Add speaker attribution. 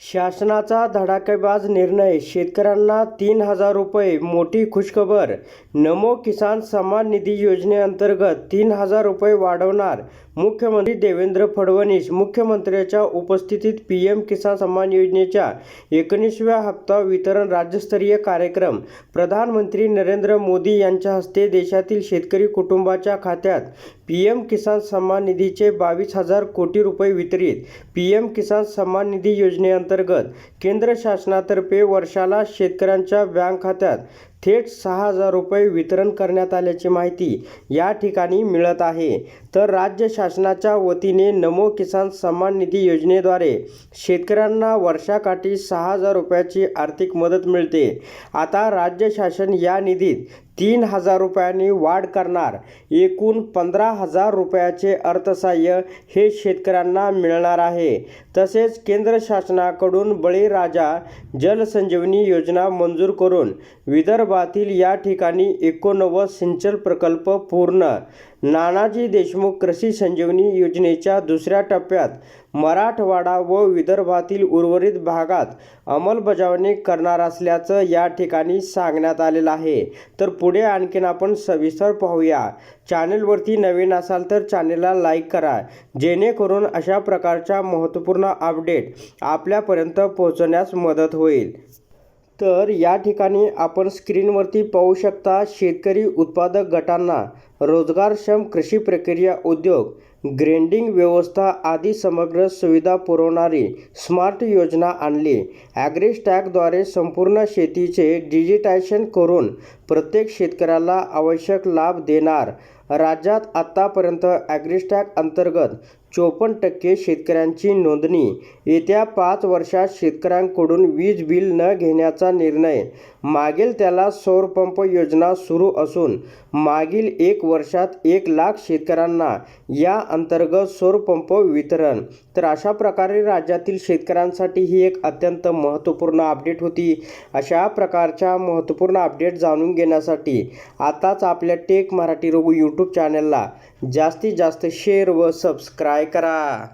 Speaker 1: शासनाचा धडाकेबाज निर्णय शेतकऱ्यांना तीन हजार रुपये मोठी खुशखबर. नमो किसान सन्मान निधी योजनेअंतर्गत तीन हजार रुपये वाढवणार मुख्यमंत्री देवेंद्र फडणवीस. मुख्यमंत्र्यांच्या उपस्थितीत पी एम किसान सन्मान योजनेच्या एकोणीसव्या हप्ता वितरण राज्यस्तरीय कार्यक्रम. प्रधानमंत्री नरेंद्र मोदी यांच्या हस्ते देशातील शेतकरी कुटुंबाच्या खात्यात पी एम किसान सन्मान निधीचे बावीस हजार कोटी रुपये वितरित. पी एम किसान सन्मान निधी योजनेअंतर्गत केंद्र शासनातर्फे वर्षाला शेतकऱ्यांच्या बँक खात्यात थेट सहा हजार रुपये वितरण करण्यात आल्याची माहिती या ठिकाणी मिळत आहे. तर राज्य शासनाच्या वतीने नमो किसान सन्मान निधी योजनेद्वारे शेतकऱ्यांना वर्षाकाठी सहा हजार रुपयाची आर्थिक मदत मिळते. आता राज्य शासन या निधीत तीन हजार रुपयांनी वाढ करणार. एकूण पंधरा हजार रुपयाचे अर्थसहाय्य हे शेतकऱ्यांना मिळणार आहे. तसेच केंद्र शासनाकडून बळीराजा जलसंजीवनी योजना मंजूर करून विदर्भ विदर्भातील या ठिकाणी एकोणनव्वद सिंचन प्रकल्प पूर्ण. नानाजी देशमुख कृषी संजीवनी योजनेच्या दुसऱ्या टप्प्यात मराठवाडा व विदर्भातील उर्वरित भागात अंमलबजावणी करणार असल्याचं या ठिकाणी सांगण्यात आलेलं आहे. तर पुढे आणखीन आपण सविस्तर पाहूया. चॅनेलवरती नवीन असाल तर चॅनेलला लाईक करा. जेणेकरून अशा प्रकारच्या महत्त्वपूर्ण अपडेट आपल्यापर्यंत पोहोचण्यास मदत होईल. तर या ठिकाणी आपण स्क्रीनवरती पाहू शकता शेतकरी उत्पादक गटांना रोजगारक्षम कृषी प्रक्रिया उद्योग ग्रेंडिंग व्यवस्था आदी समग्र सुविधा पुरवणारी स्मार्ट योजना आणली. ॲग्रिस्टॅगद्वारे संपूर्ण शेतीचे डिजिटायझेशन करून प्रत्येक शेतकऱ्याला आवश्यक लाभ देणार. राज्यात आत्तापर्यंत ॲग्रिस्टॅग अंतर्गत चोपन्न टक्के शेतकऱ्यांची नोंदणी. येत्या पाच वर्षात शेतकऱ्यांकडून वीज बिल न घेण्याचा निर्णय. मागील त्याला सौरपंप योजना सुरू असून मागील एक वर्षात एक लाख शेतकऱ्यांना या अंतर्गत सौर पंप वितरण. तर अशा प्रकारे राज्यातील शेतकऱ्यांसाठी ही एक अत्यंत महत्त्वपूर्ण अपडेट होती. अशा प्रकारच्या महत्त्वपूर्ण अपडेट जाणून घेण्यासाठी आताच आपल्या टेक मराठी रघु यूट्यूब चॅनलला जास्तीत जास्त शेअर व सबस्क्राय करा.